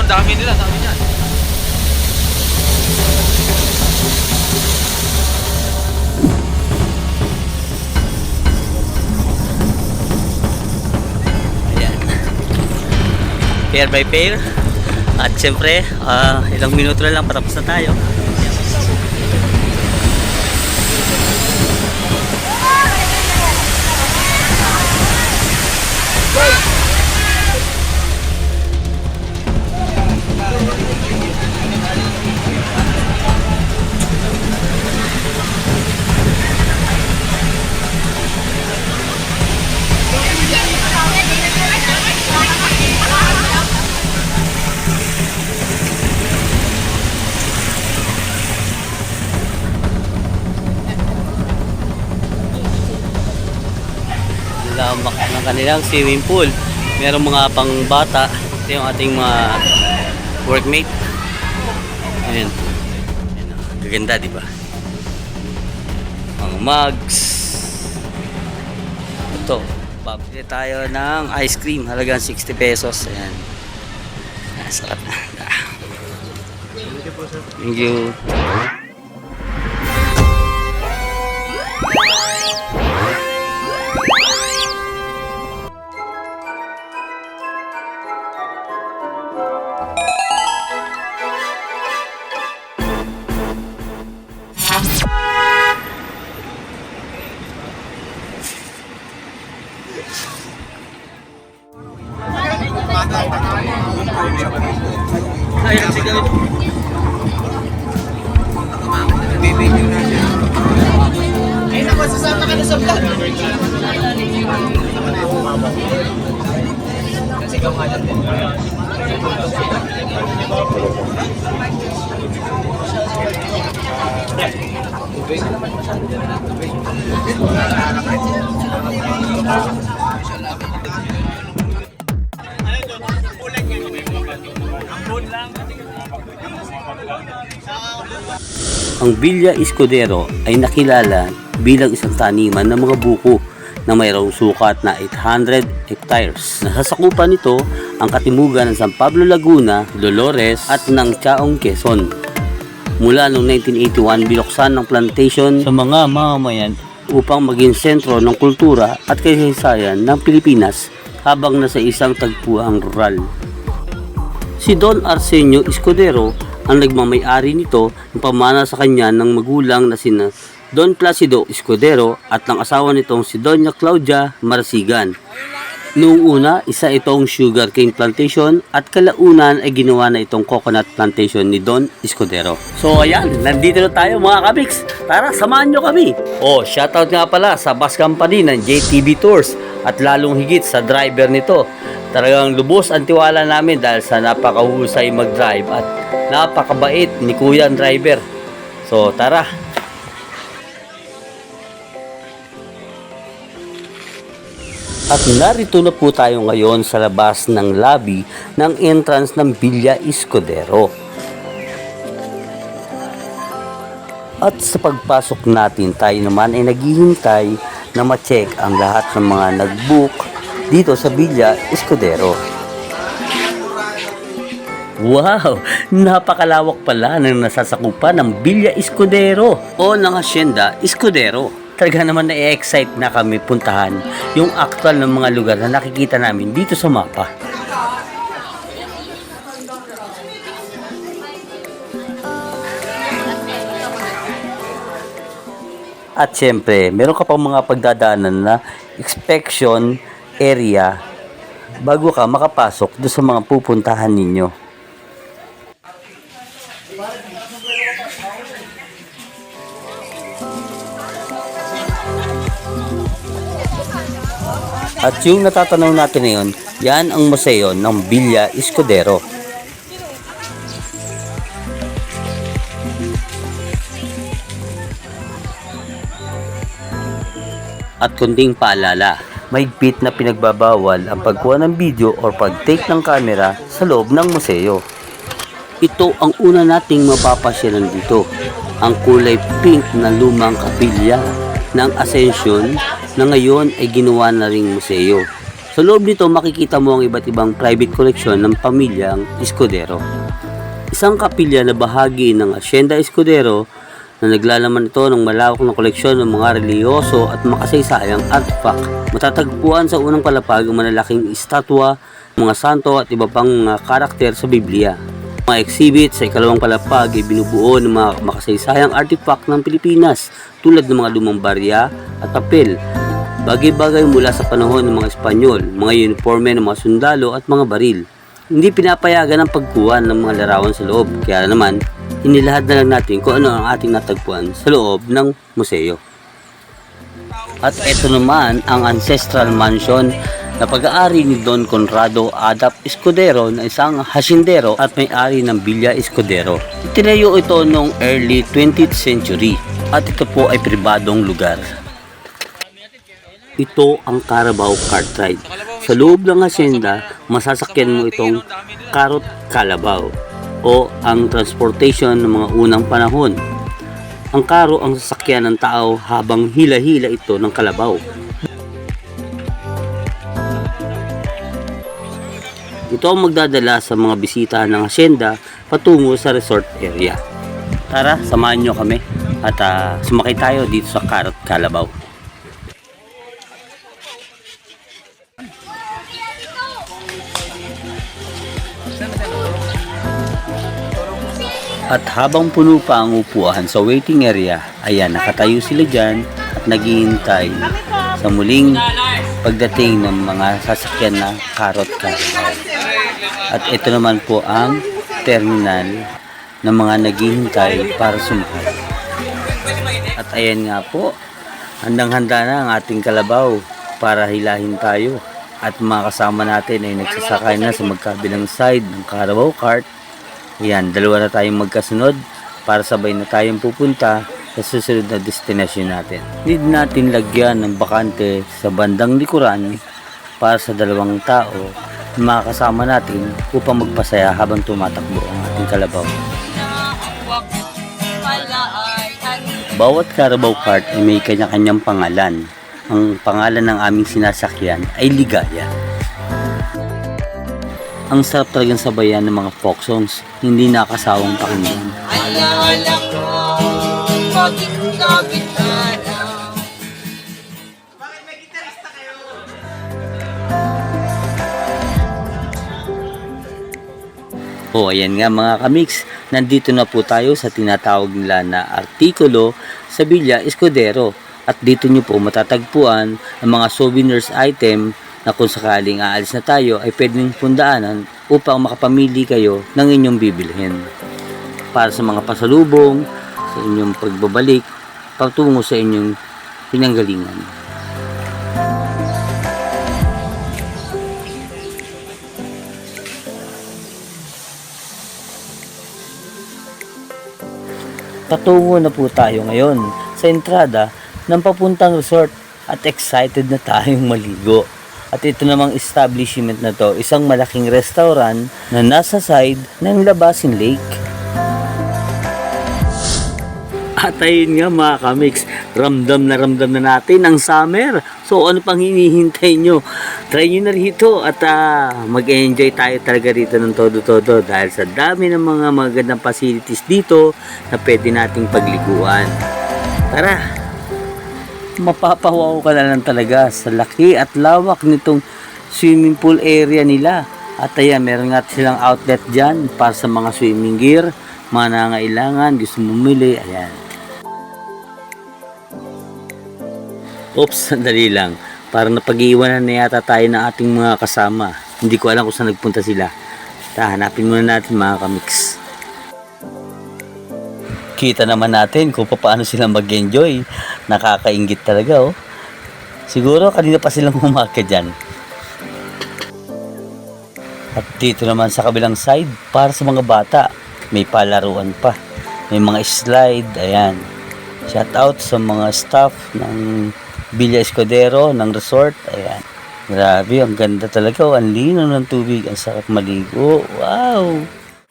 ang dami nila, sabi niya. Ayan. Pair by pair. At syempre, ah, ilang minuto na lang patapos na tayo. Kanilang swimming pool. Merong mga pang bata. Ito yung ating mga workmate. Ayan. Ayan. Gaganda, di ba? Mga mugs. Ito. Pabili tayo ng ice cream. Halagang 60 pesos. Ayan. Sarap na. Thank you. Ang Villa Escudero ay nakilala bilang isang taniman ng mga buko na mayroong sukat na 800 hectares. Nasasakupan nito ang katimugan ng San Pablo Laguna, Dolores at ng Chaong Quezon. Mula noong 1981, binuksan ng plantation sa mga mamamayan upang maging sentro ng kultura at kasaysayan ng Pilipinas habang nasa isang tagpuang rural. Si Don Arsenio Escudero ang nagmamayari nito ng pamana sa kanya ng magulang na sina Don Placido Escudero at ng asawa nitong si Doña Claudia Marasigan. Noong una, isa itong sugarcane plantation at kalaunan ay ginawa na itong coconut plantation ni Don Escudero. So ayan, nandito na tayo mga kabiks. Tara, samahan nyo kami. Oh, shoutout nga pala sa bus company ng JTB Tours at lalong higit sa driver nito. Talagang lubos ang tiwala namin dahil sa napakahusay mag-drive at napakabait ni Kuya ang driver. So tara, At narito na po tayo ngayon sa labas ng lobby ng entrance ng Villa Escudero. At sa pagpasok natin, tayo naman ay naghihintay na ma-check ang lahat ng mga nag-book dito sa Villa Escudero. Wow! Napakalawak pala ng nasasakupan ng Villa Escudero o ng Hacienda Escudero. Talaga naman na-excite na kami puntahan yung actual ng mga lugar na nakikita namin dito sa mapa. At syempre, meron ka pang mga pagdadaanan na inspection area bago ka makapasok doon sa mga pupuntahan ninyo. At yung natatanaw natin ngayon, yan ang museo ng Villa Escudero. At kunding paalala, mahigpit na pinagbabawal ang pagkuha ng video or pag-take ng camera sa loob ng museo. Ito ang una nating mapapasyalan dito, ang kulay pink na lumang kapilya ng Ascension na ngayon ay ginawa na ring museo. Sa loob nito makikita mo ang iba't ibang private collection ng pamilyang Escudero. Isang kapilya na bahagi ng Hacienda Escudero na naglalaman ito ng malawak na koleksyon ng mga reliyoso at makasaysayang artifact. Matatagpuan sa unang palapag ang malalaking estatwa, mga santo at iba pang mga karakter sa Biblia. Mga exhibit sa ikalawang palapag ay binubuo ng mga makasaysayang artifact ng Pilipinas tulad ng mga lumang barya at papel. Bagay-bagay mula sa panahon ng mga Espanyol, mga uniforme ng mga sundalo at mga baril. Hindi pinapayagan ang pagkuha ng mga larawan sa loob, kaya naman inilahad na lang natin kung ano ang ating natagpuan sa loob ng museo. At ito naman ang ancestral mansion na pag-aari ni Don Conrado Adap Escudero na isang hasindero at may-ari ng Villa Escudero. Tinayo ito noong early 20th century at ito po ay pribadong lugar. Ito ang Carabao Cart Ride. Sa loob ng hacienda, masasakyan mo itong Karot Kalabaw o ang transportation ng mga unang panahon. Ang karo ang sasakyan ng tao habang hila-hila ito ng kalabaw. Ito ang magdadala sa mga bisita ng hacienda patungo sa resort area. Tara, samahan nyo kami at ah, sumakay tayo dito sa Karot Kalabaw. At habang puno pa ang upuan sa waiting area, ayan, nakatayo sila dyan at naghihintay sa muling pagdating ng mga sasakyan na karot kalabaw. At ito naman po ang terminal ng mga naghihintay para sumakay. At ayan nga po, handang-handa na ang ating kalabaw para hilahin tayo. At mga kasama natin ay nagsasakay na sa magkabilang side ng Carabao Cart Ayan, dalawa na tayong magkasunod para sabay na tayong pupunta sa susunod na destination natin. Need natin lagyan ng bakante sa bandang likuran para sa dalawang tao na makakasama natin upang magpasaya habang tumatakbo ang ating kalabaw. Bawat Carabao Cart ay may kanya-kanyang pangalan. Ang pangalan ng aming sinasakyan ay Ligaya. Ang sarap talagang sabayan ng mga folk songs, hindi nakasawang pakinggan. Alala ko, paging kapit na lang. O ayan nga mga kamix, nandito na po tayo sa tinatawag nila na artikulo sa Villa Escudero. At dito nyo po matatagpuan ang mga souvenirs item na kung sakaling aalis na tayo ay pwedeng pundaanan upang makapamili kayo ng inyong bibilhin. Para sa mga pasalubong, sa inyong pagbabalik, patungo sa inyong pinanggalingan. Patungo na po tayo ngayon sa entrada ng papuntang resort at excited na tayong maligo. At ito namang establishment na to, isang malaking restaurant na nasa side ng Labasin Lake. At ayun nga mga kamix, ramdam na ramdam na natin ang summer. So ano pang hinihintay nyo? Try nyo na rito at ah, mag-enjoy tayo talaga rito ng todo-todo dahil sa dami ng mga magandang facilities dito na pwede nating pagliguan. Tara! Mapapawaw ka na lang talaga sa laki at lawak nitong swimming pool area nila. At ayan, meron nga silang outlet dyan para sa mga swimming gear, mga nangailangan, gusto bumili, ayan. Oops, sandali lang. Parang napag-iwanan na yata tayo ng ating mga kasama. Hindi ko alam kung saan nagpunta sila. Tahanapin muna natin mga kamix. Kita naman natin kung paano sila mag-enjoy. Nakakaingit talaga oh. Siguro kanina pa silang umakyat dyan. At dito naman sa kabilang side, para sa mga bata, may palaruan pa. May mga slide, ayan. Shout out sa mga staff ng Villa Escudero ng resort. Ayan. Grabe, ang ganda talaga. Ang lino ng tubig. Ang sarap maligo. Wow!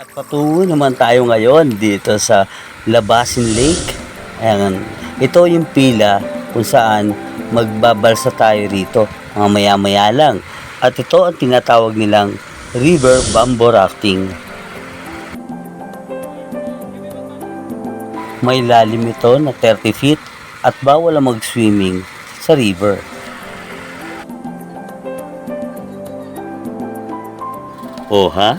At patungo naman tayo ngayon dito sa Labasin Lake. Ayan. Ito yung pila kung saan magbabalsa tayo rito. Mga maya-maya lang. At ito ang tinatawag nilang river bamboo rafting. May lalim ito na 30 feet at bawal ang mag-swimming sa river. O ha?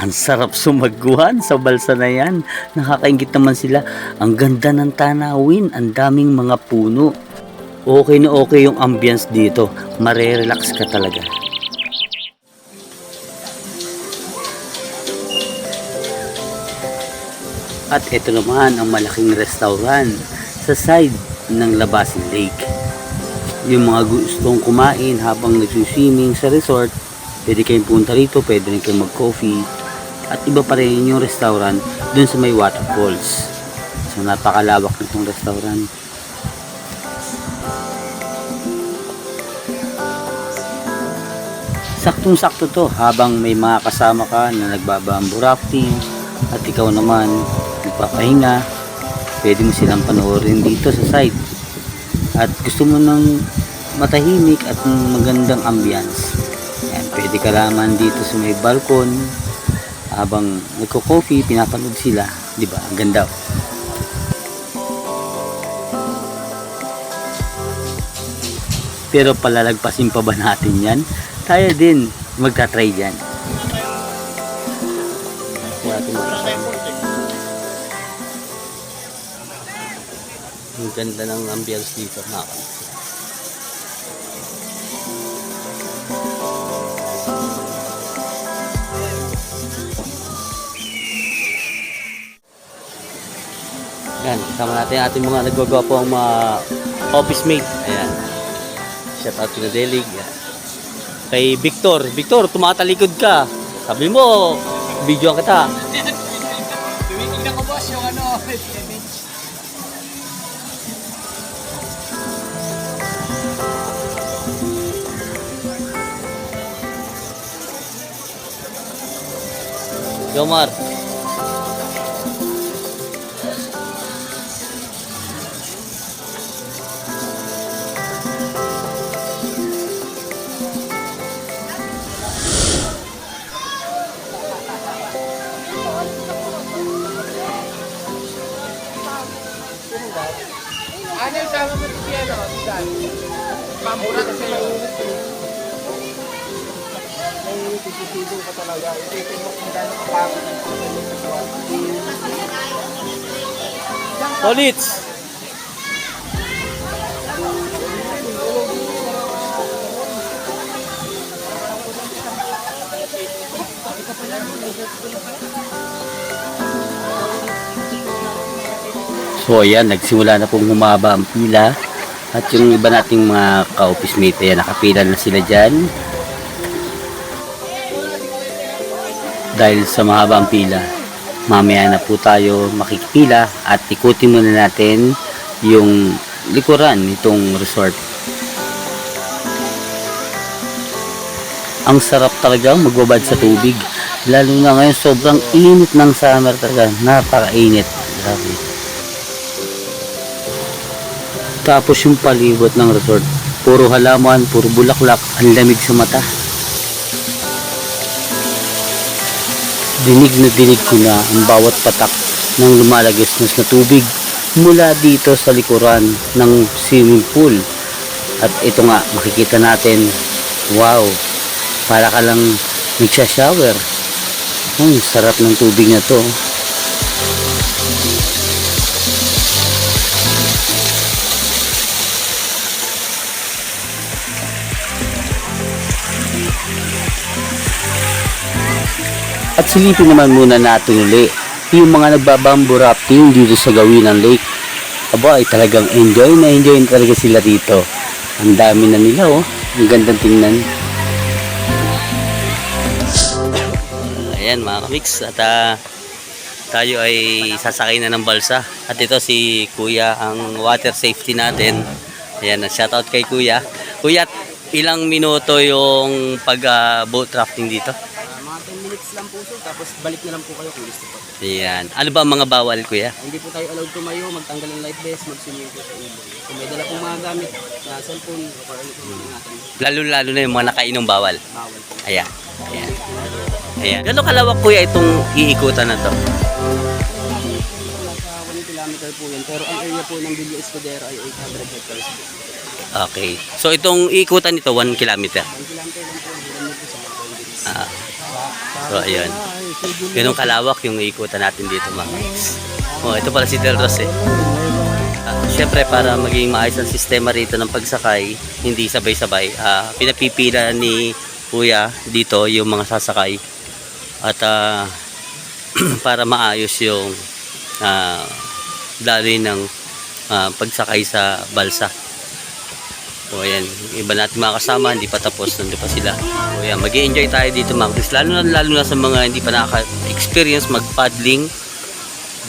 Ang sarap sumaguhan sa balsa na yan. Nakakaingit naman sila. Ang ganda ng tanawin. Ang daming mga puno. Okay na okay yung ambience dito. Marerelax ka talaga. At ito naman ang malaking restaurant sa side ng Labasin Lake. Yung mga gustong kumain habang nagsuswimming sa resort, pwede kayong punta rito, pwede rin kayong mag-coffee. At iba pa rin yung restaurant dun sa may waterfalls. So napakalawak nitong restaurant. Saktong-sakto to habang may mga kasama ka na nagbabambo rafting at ikaw naman nagpapahinga pwede mo silang panoorin dito sa site at gusto mo ng matahimik at magandang ambience Yan, pwede ka laman dito sa may balkon. Habang nagko-coffee pinapanood sila. Di ba? Ang ganda oh. pero palalagpasin pa ba natin yan? Tayo din magta-try dyan. Ang ganda ng ambience dito mga kapatid. Yan, kasama natin ating mga nagwagwapo ang mga office mate. Ayan. Shout out to Delig. Yan. Kay Victor. Victor, tumatalikod ka. Sabi mo, video kita. Tumitignan ko boss yung ano. Jomar. Ano yung sama mo si ano? Dan? Pamura kasi yung may tititibo ka talaga. Isipin mo kung gano'ng kapagod yung Solits. So ayan, nagsimula na pong humaba ang pila. At yung iba nating mga ka-office mate, ayan, nakapila na sila dyan. Dahil sa mahaba ang pila mamaya na po tayo makikipila at ikutin muna natin yung likuran nitong resort. Ang sarap talaga magbabad sa tubig lalo na ngayon sobrang init ng summer talaga. Napakainit. Grabe tapos yung palibot ng resort puro halaman, puro bulaklak ang lamig sa mata dinig na dinig ko na ang bawat patak ng lumalagisnas na tubig mula dito sa likuran ng swimming pool. At ito nga, makikita natin, wow, para ka lang nagsha-shower. Hmm, sarap ng tubig na to. At silipin naman muna natin uli yung mga nagbabambo rafting dito sa gawin ng lake. Aba ay talagang enjoy na enjoy talaga sila dito. Ang dami na nila oh. Ang gandang tingnan. Ayan mga mix at ah, tayo ay sasakay na ng balsa. At ito si Kuya ang water safety natin. Ayan, shoutout kay Kuya. Kuya, ilang minuto yung pag ah, boat rafting dito? Mga 10 minutes lang po sir, tapos balik na lang po kayo kung gusto po. Ayan. Ano ba ang mga bawal, kuya? Hindi po tayo allowed tumayo, magtanggal ng life vest, mag-swimming po sa ilog. Kung may dala pong mga gamit, na cellphone, o ano po mga natin, Lalo-lalo na yung mga nakainom bawal. bawal po. Ayan. Ayan. Ayan. Gano'ng kalawak, kuya, itong iikutan na to? Nasa 1 kilometer po yan, pero ang area po ng Villa Escudero ay 800 hectares po. Okay. So, itong iikutan nito, 1 kilometer. 1 kilometer lang po, hindi lang po sa mga boundaries. Ah. So, ayun. Ganun kalawak yung ikutan natin dito, mga. Oh, ito pala si Del Ros, eh. Ah, Siyempre, para maging maayos ang sistema rito ng pagsakay, hindi sabay-sabay, ah, pinapipila ni Kuya dito yung mga sasakay. At ah, para maayos yung ah, daloy ng ah, pagsakay sa balsa. So ayan, iba natin mga kasama, hindi pa tapos, nandun pa sila. So ayan, mag enjoy tayo dito mga kapis. Lalo na, lalo na sa mga hindi pa nakaka-experience mag-paddling.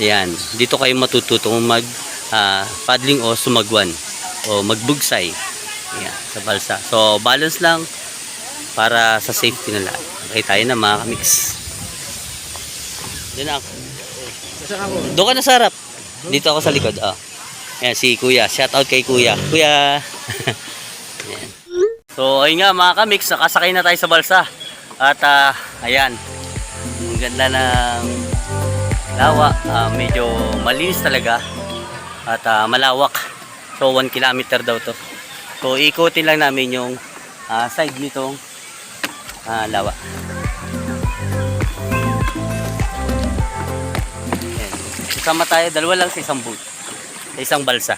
Ayan, dito kayo matututong mag ah, paddling o sumagwan o magbugsay. Ayan, sa balsa. So balance lang para sa safety na lahat. Okay tayo na mga kamix. Saan ako? Doon ka na sa harap. Dito ako sa likod. Oh. Ayan, si Kuya. Shout out kay Kuya. Kuya. So, ayun nga mga kamix, nakasakay na tayo sa balsa. At ah, ayan. Ang ganda ng lawa. Ah, medyo malinis talaga. At ah, malawak. So, 1 kilometer daw to. So, ikutin lang namin yung ah, side nitong ah, lawa. Ayan. Kasama tayo, dalawa lang sa isang boat. Sa isang balsa.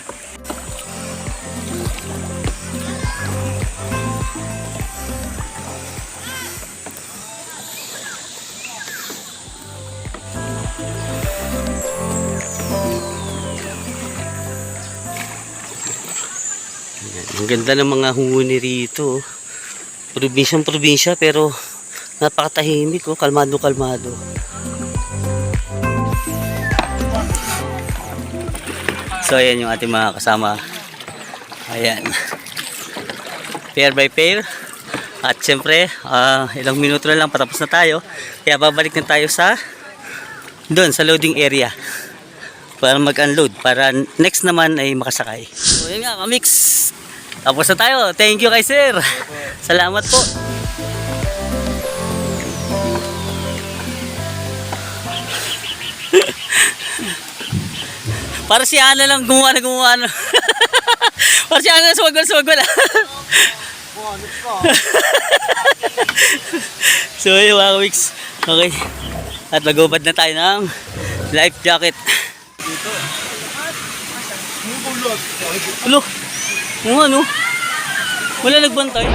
Ang ganda ng mga huni rito. Probinsyang probinsya pero napakatahimik oh. Kalmado kalmado. So ayan yung ating mga kasama. Ayan. Pair by pair. At syempre, ah, ilang minuto na lang patapos na tayo. Kaya babalik na tayo sa doon sa loading area para mag-unload para next naman ay makasakay. So yun nga, kamix. Tapos na tayo. Thank you kay sir. Salamat po. Para si Ana lang gumawa na gumawa na. Para si Ana sumagwal sumagwal. so yun mga weeks. Okay. At nagubad na tayo ng life jacket. Ulo. Oo nga no. Wala nagbantay.